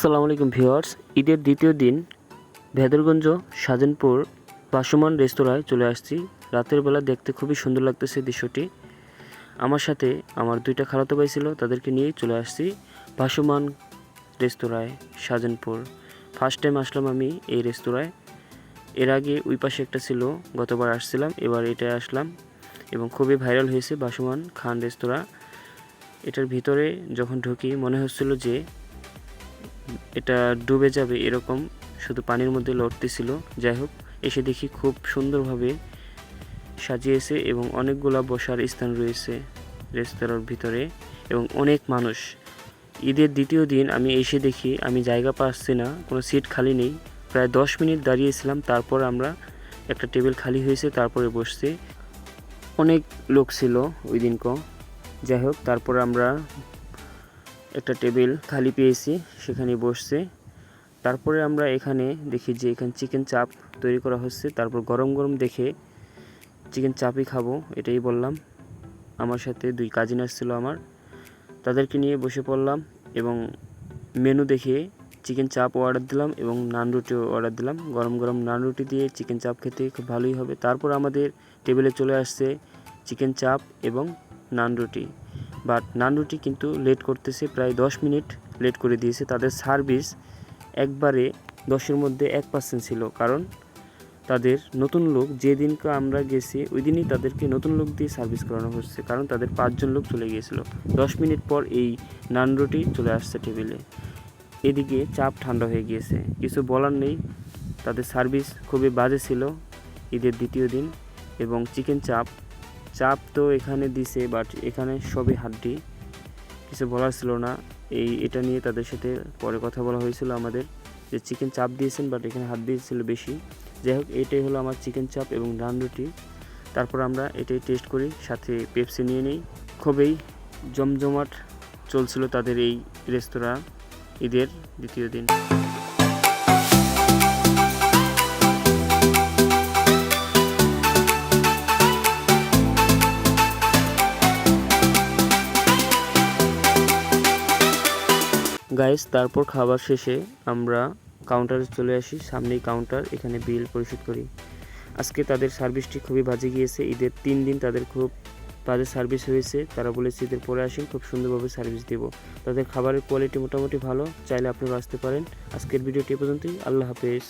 আসসালামু আলাইকুম ভিউয়ার্স, ঈদের দ্বিতীয় দিন ভেদরগঞ্জ, সাজনপুর ভাসমান রেস্তোরাঁয় চলে আসছি। রাতের বেলা দেখতে খুবই সুন্দর লাগতেছে দৃশ্যটি। আমার সাথে আমার দুইটা খালাতো ভাই ছিল, তাদেরকে নিয়েই চলে আসছি ভাসমান রেস্তোরাঁয়, সাজনপুর। ফার্স্ট টাইম আসলাম আমি এই রেস্তোরাঁয়। এর আগে ওই পাশে একটা ছিল, গতবার আসছিলাম, এবার এটায় আসলাম এবং খুবই ভাইরাল হয়েছে ভাসমান খান রেস্তোরাঁ। এটার ভিতরে যখন ঢুকি মনে হচ্ছিল যে এটা ডুবে যাবে এরকম, শুধু পানির মধ্যে লড়তেছিল। যাই হোক, এসে দেখি খুব সুন্দরভাবে সাজিয়েছে এবং অনেকগুলা বসার স্থান রয়েছে রেস্তোরাঁর ভিতরে এবং অনেক মানুষ। ঈদের দ্বিতীয় দিন আমি এসে দেখি আমি জায়গা পাচ্ছি না, কোনো সিট খালি নেই। প্রায় দশ মিনিট দাঁড়িয়েছিলাম, তারপর আমরা একটা টেবিল খালি হয়েছে, তারপরে বসছি। অনেক লোক ছিল ওই দিনক যাই হোক, তারপর আমরা একটা টেবিল খালি পেয়েছি সেখানে বসছে। তারপরে আমরা এখানে দেখি যে এখানে চিকেন চাপ তৈরি করা হচ্ছে। তারপর গরম গরম দেখে চিকেন চাপই খাব, এটাই বললাম। আমার সাথে দুই কাজিন আসছিল আমার। তাদেরকে নিয়ে বসে পড়লাম এবং মেনু দেখে চিকেন চাপ অর্ডার দিলাম এবং নান রুটিও অর্ডার দিলাম। গরম গরম নান রুটি দিয়ে চিকেন চাপ খেতে খুব ভালোই হবে। তারপর আমাদের টেবিলে চলে আসছে চিকেন চাপ এবং নান রুটি। বাট নান রুটি কিন্তু লেট করতেছে, প্রায় দশ মিনিট লেট করে দিয়েছে। তাদের সার্ভিস একবারে দশের মধ্যে এক পার্সেন্ট ছিল, কারণ তাদের নতুন লোক, যেদিনকে আমরা গেছি ওই দিনই তাদেরকে নতুন লোক দিয়ে সার্ভিস করানো হচ্ছে, কারণ তাদের পাঁচজন লোক চলে গিয়েছিল। দশ মিনিট পর এই নান রুটি চলে আসছে টেবিলে। এদিকে চাপ ঠান্ডা হয়ে গিয়েছে। কিছু বলার নেই, তাদের সার্ভিস খুবই বাজে ছিল ঈদের দ্বিতীয় দিন এবং চিকেন চাপ চাপ তো এখানে দিছে বাট এখানে সবই হাড্ডি। কিছু বলার ছিল না। এই, এটা নিয়ে তাদের সাথে পরে কথা বলা হয়েছিল আমাদের যে চিকেন চাপ দিয়েছেন বাট এখানে হাত দিয়েছিল বেশি। যাই হোক, এটাই হলো আমার চিকেন চাপ এবং ডান রুটি। তারপর আমরা এটাই টেস্ট করি, সাথে পেপসি নিয়ে নিই। খুবই জমজমাট চলছিল তাদের এই রেস্তোরাঁ ঈদের দ্বিতীয় দিন। গাইস তারপর খাবার শেষে আমরা কাউন্টারে চলে আসি। সামনেই কাউন্টার এখানে বিল পরিশোধ করি। আজকে তাদের সার্ভিসটি খুবই বাজে গিয়েছে। ঈদের তিন দিন তাদের খুব বাজে সার্ভিস হয়েছে। তারা বলেছে, ঈদের পরে আসেন, খুব সুন্দরভাবে সার্ভিস দেব। তাদের খাবারের কোয়ালিটি মোটামুটি ভালো। চাইলে আপনারা আসতে পারেন। আজকের ভিডিওটি পর্যন্তই। আল্লাহ হাফেজ।